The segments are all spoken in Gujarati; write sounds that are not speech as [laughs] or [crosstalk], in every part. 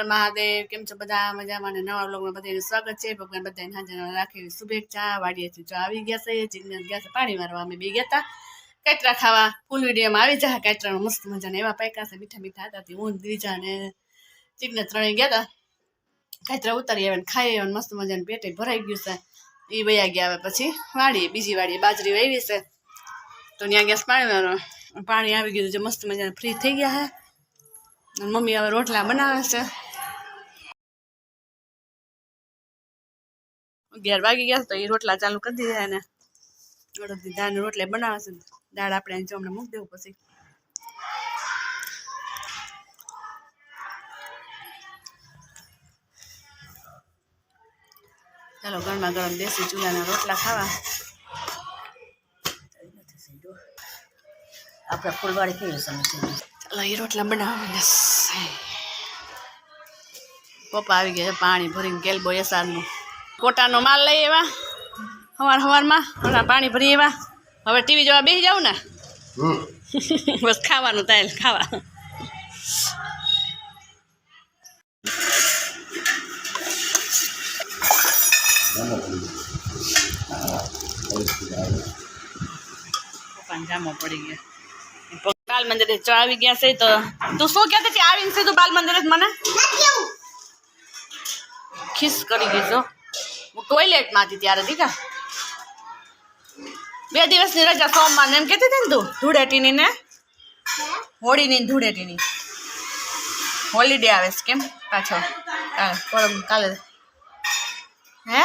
હર મહાદેવ, કેમ છો બધા? મજામાં અને નવા બ્લોગમાં બધાને સ્વાગત છે. ભગવાન બધાને હાજર રાખેલી શુભેચ્છા. શુભેચ્છા વાડીએથી જો આવી ગયા છે જીજ્ઞાસ ગયા છે, પાણી મારવા અમે બી ગયા હતા. કાતરા ખાવા ફૂલ વિડીયોમાં આવી જાય કાતરાનો મસ્ત મજાને એવા પાક્યા છે, મીઠા મીઠા હતા, તે ઊંધ દ્વિજા અને જીજ્ઞાસ ત્રણેય ગયા હતા. કાતરા ઉતારી આવે ને ખાઈ આવે મસ્ત મજાને પેટે ભરાઈ ગયું છે. એ વયા ગયા હવે પછી વાડીએ, બીજી વાડીએ બાજરી વાવી છે. તો ત્યાં ગેસ પાણી મારવા પાણી આવી ગયું છે, મસ્ત મજાના ફ્રી થઈ ગયા હે મમ્મી હવે રોટલા બનાવે છે. અગિયાર વાગી ગયા તો એ રોટલા ચાલુ કરી દીધા એને. દાળની રોટલા બનાવે છે દાળ આપણે જો હમણાં મૂકી દેવું પછી. ચાલો ગરમા ગરમ દેશી ચૂલાના રોટલા ખાવા. આપણે ફૂલવાડી કેવી સમજ ચાલો. એ રોટલા બનાવવા બસ પપ્પા આવી ગયા પાણી ભરીને કેલબો એસારનું. કોટાનો માલ લઈ એવા સવાર સવારમાં હમણાં પાણી ભરી એવા હવે ટીવી જોવા બેસી જાવ ને? [laughs] બસ ખાવાનું તાલ ખાવા. પડી ગયો. બાલ મંદિરે આવી ગયા છે તો તું શું કહેતી હતી આવીને સીધું બાલ મંદિરે જ મને? ખીસ કરી દીધો. હું ટોયલેટમાં હતી ત્યારે દીકા બે દિવસની રજા સોમવાર એમ કહેતી હતી ને તું ધૂળેટીની ને હોળીની ધૂળેટીની. હોલિડે આવે છે કેમ? પાછો. કાલે હે?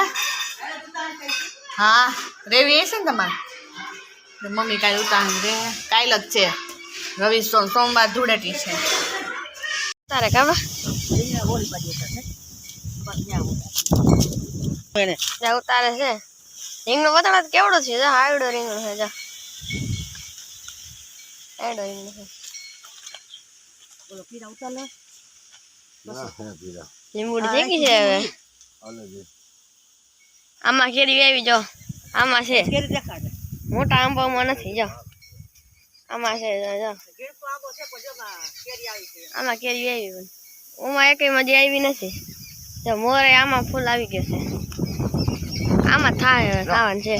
હા, રેવી એ છે ને તમારે? મમ્મી કાલે ઉતારણ રે. કાલ જ છે. રવિ સોમ, સોમવાર ધૂળેટી છે. તારે કાવા જા ઉતારે છે. રીંગણું તો કેવડું છે જા આવડો રીંગણું છે જા. આવડો રીંગણું છે. લીંબુડી શેકી છે હવે? આમાં કેરી આવી જો. આમાં છે. મોટા આંબામાં નથી જો. આમાં છે જો, જો. આમાં કેરી આવી ઓમાં એકેય મજા આવી નથી. જો મોરે આમાં ફૂલ આવી ગયો છે. આમાં થાય ખાવાનું છે.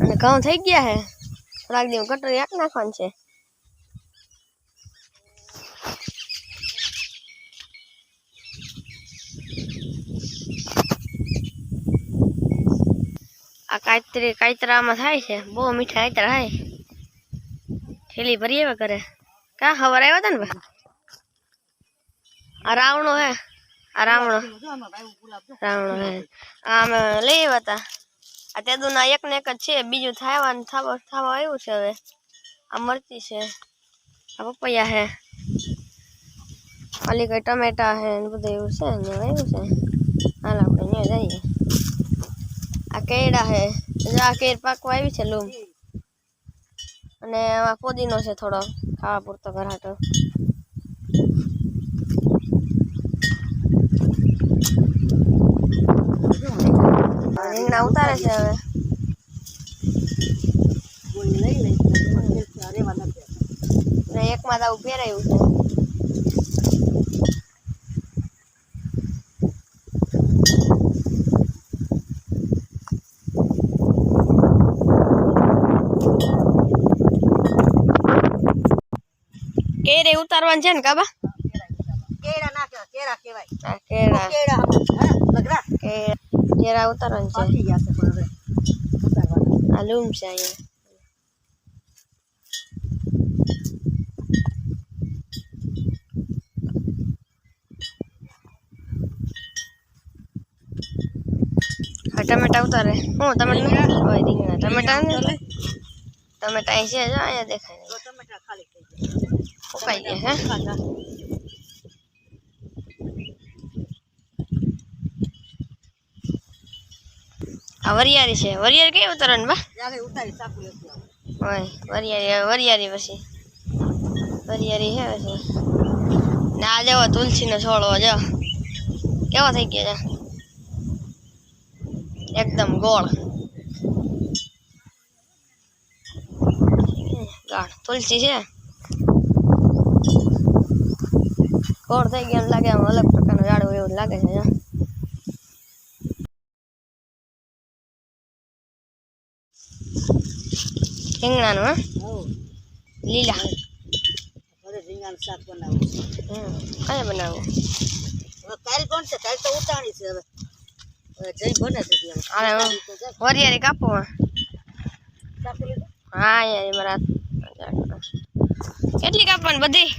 અને ઘઉં થઈ ગયા છે. થોડાક દિવસ કટર એક નાખવાનું છે. આ કાયતરી કાયતરામાં થાય છે. બહુ મીઠા કાતરા થાય. થેલી ભરી એવા કરે ક્યાં ખબર આવ્યા હતા ને ભાઈ? આ રાવણો હે. આ રાવણો. રાવણો હે. આમે લઈ આવ્યા હતા આ તેદુના એક ને એક જ છે. બીજું થાવાનું થાવા થાવા આવ્યું છે હવે. આ મરચી છે. આ પપૈયા હે. ખાલી કઈ ટમેટા હે ને બધું એવું છે ને આવ્યું છે. હાલ આપણે ત્યાં જઈએ. આ કેળા હે. આ કેર પાકવા આવી છે લૂમ. અને આમાં પોદીનો છે થોડો. ખાવા પૂરતો ઘરાટો. રીંગણા ઉતારે છે હવે. એક એકમાં તો આવું રહ્યું છે. કેરે ઉતારવાનું છે ને કાબા? કેળા ના કહેવાય કેળા કેવાય કેરા કેળા. કેળા લગરા કે કેળા ઉતારવાનું છે. આ લૂમ છે અહીંયા ટમેટા ઉતારે હું ટમેટા હોય રીંગણા ટમેટા ને ટમેટા અહીં છે જો અહીંયા દેખાય ટમેટા ખાલી થઈ ગયા ફૂકાઈ ગયા હે આ વરિયાળી છે. વરિયાળી કઈ ઉતારવાની બા? જ્યારે ઉતારી સાકું લેતું આવું. હોય વરિયાળી વરિયાળી પછી. વરિયાળી છે પછી. ને આ જેવો તુલસીનો છોડવો જો. કેવો થઈ ગયો છે એકદમ ગોળ. ગાઢ તુલસી છે. છોડ થઈ ગયા એમ લાગે આમ અલગ પ્રકારનો ઝાડવું એવું લાગે છે રીંગણાનું હા? લીલા. રીંગણાનું શાક બનાવું કયા બનાવવું હવે કાલ કોણ છે? કાલ તો ઉતાણી છે હવે. હવે જઈ બને છે ઉતારી તો કાપો? હા યાર મારા કેટલી કાપવાની બધી?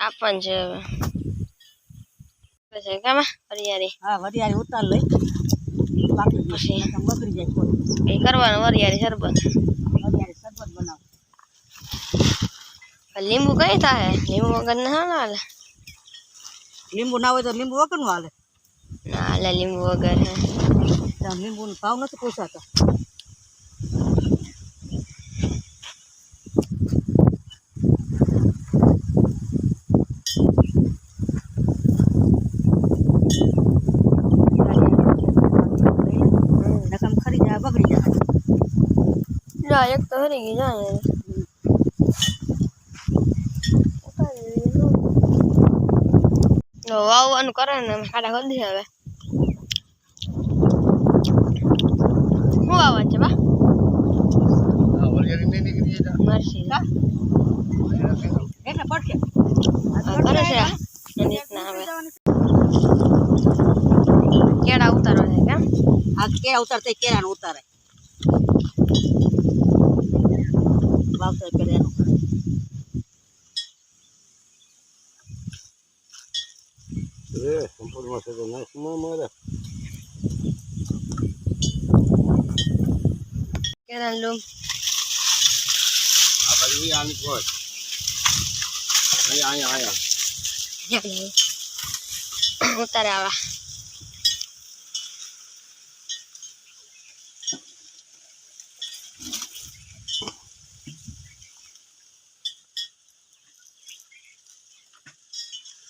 કાપવાની છે હવે. પછી કામાં વરિયાળી હા વરિયાળી ઉતાર લઈ બાકી પછી? પછી બગડી જાય કોઈ એ કરવાનું વરિયાળી શરબત વરિયાળી શરબત બનાવું લીંબુ કઈ થાય લીંબુ વગર ના હાલે લીંબુ ના હોય તો લીંબુ વગરનું હાલે ના હાલે લીંબુ વગર હે ત્યાં લીંબુનો ભાવ નથી પૂછાતા નકમ ખરી જાય બગડી જાય ના એક તો હરી ગઈ જાય નો વાવવાનું કરે ને ખાડા ખોદી હવે શું વાવવાનું છે બા મરસી? એટલે પડશે કરે છે એની રીતના હવે કેળા ઉતારવા છે કેમ આ કેળા ઉતારતા કેળાને ઉતારે เราเคยไปเรียนเออผมพูดมาเสร็จแล้วนะมามาเลย Yan ang lum. Abali yan ko. Ay ay ay. Yan. Tara ba.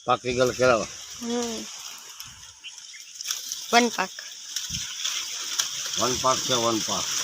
પાકી ગયેલ કેળાવા વન પાક વન પાક છે વન પાક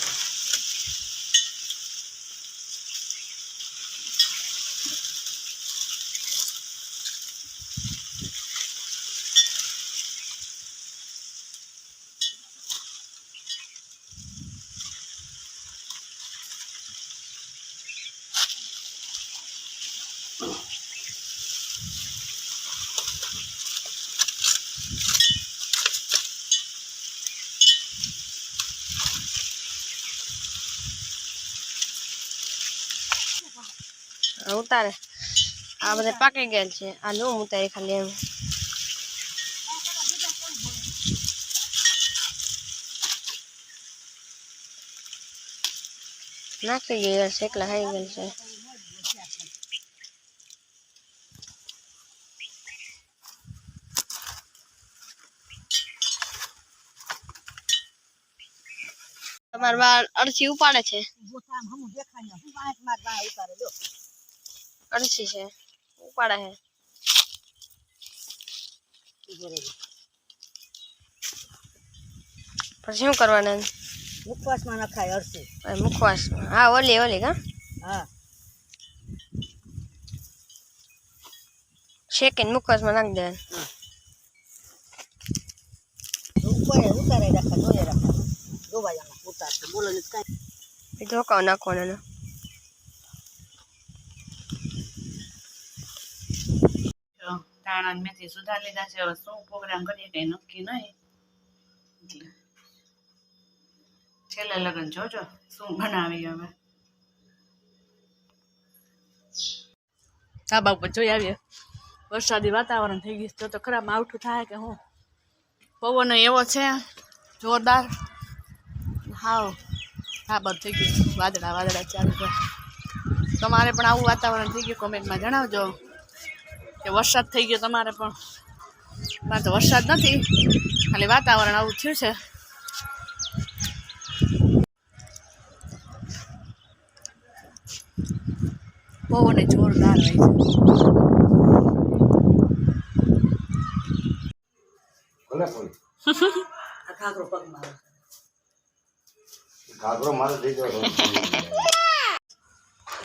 ઉતારે. આ બધા પાકી ગયેલ છે. આ લૂમ ઉતારી ખાલી એમ. નાખી ગયેલ છે, એકલા ખાઈ ગયેલ છે. તમારા બા અડસી ઉપાડે છે. અડસી છે. ઉપાડે છે. પછી શું કરવાના? મુખવાસમાં નખાય અરસી મુખવાસ હા ઓલી ઓલી કા? હા. શેકીને મુખવાસમાં નાખી દેવાનું ઉતારે રાખા જોયે રાખા. આમાં ઉતારશે. બોલો ને કાંઈ. એ ધોકાવ નાખવાનો એનો. જો ધાણા ને મેથી સુધાર લીધા છે હવે શું પ્રોગ્રામ કરીએ કઈ નક્કી નહીં એટલે છેલ્લે લગન જોજો શું બનાવી હવે ધાબા ઉપર જોઈ આવીએ વરસાદી વાતાવરણ થઈ ગયું તો તો ખરાબ માવઠું થાય કે હું પવન એવો છે જોરદાર હાવ ધાબા થઈ ગયું વાદળા વાદળા ચાલુ છે તમારે પણ આવું વાતાવરણ થઈ ગયું કોમેન્ટમાં જણાવજો કે વરસાદ થઈ ગયો તમારે પણ. મારે તો વરસાદ નથી. ખાલી વાતાવરણ આવું થયું છે. બહુ અને જોરદાર હોય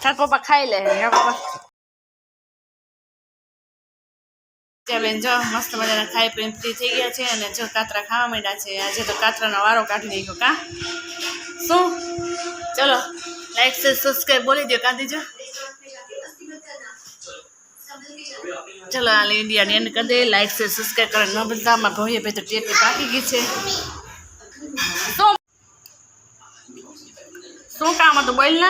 છે. પપ્પા ખાઈ લે. હે પપ્પા. બેન જો મસ્ત મજાના ખાઈ પીને ફ્રી થઈ ગયા છે અને જો કાતરા ખાવા માંડ્યા છે. આજે તો કાતરાનો વારો કાઢી નાખ્યો કા? શું? ચલો લાઈક છે સબસ્ક્રાઈબ બોલી દો કાઢી જો ચલો ઇન્ડિયા ને એન્ડ કરી દે. લાઈક છે સબસ્ક્રાઈબ કરે. ન બધા મારા ભાઈએ ભાઈ તો ટેટી પાકી ગઈ છે. શું? કામ હતું બોલ ને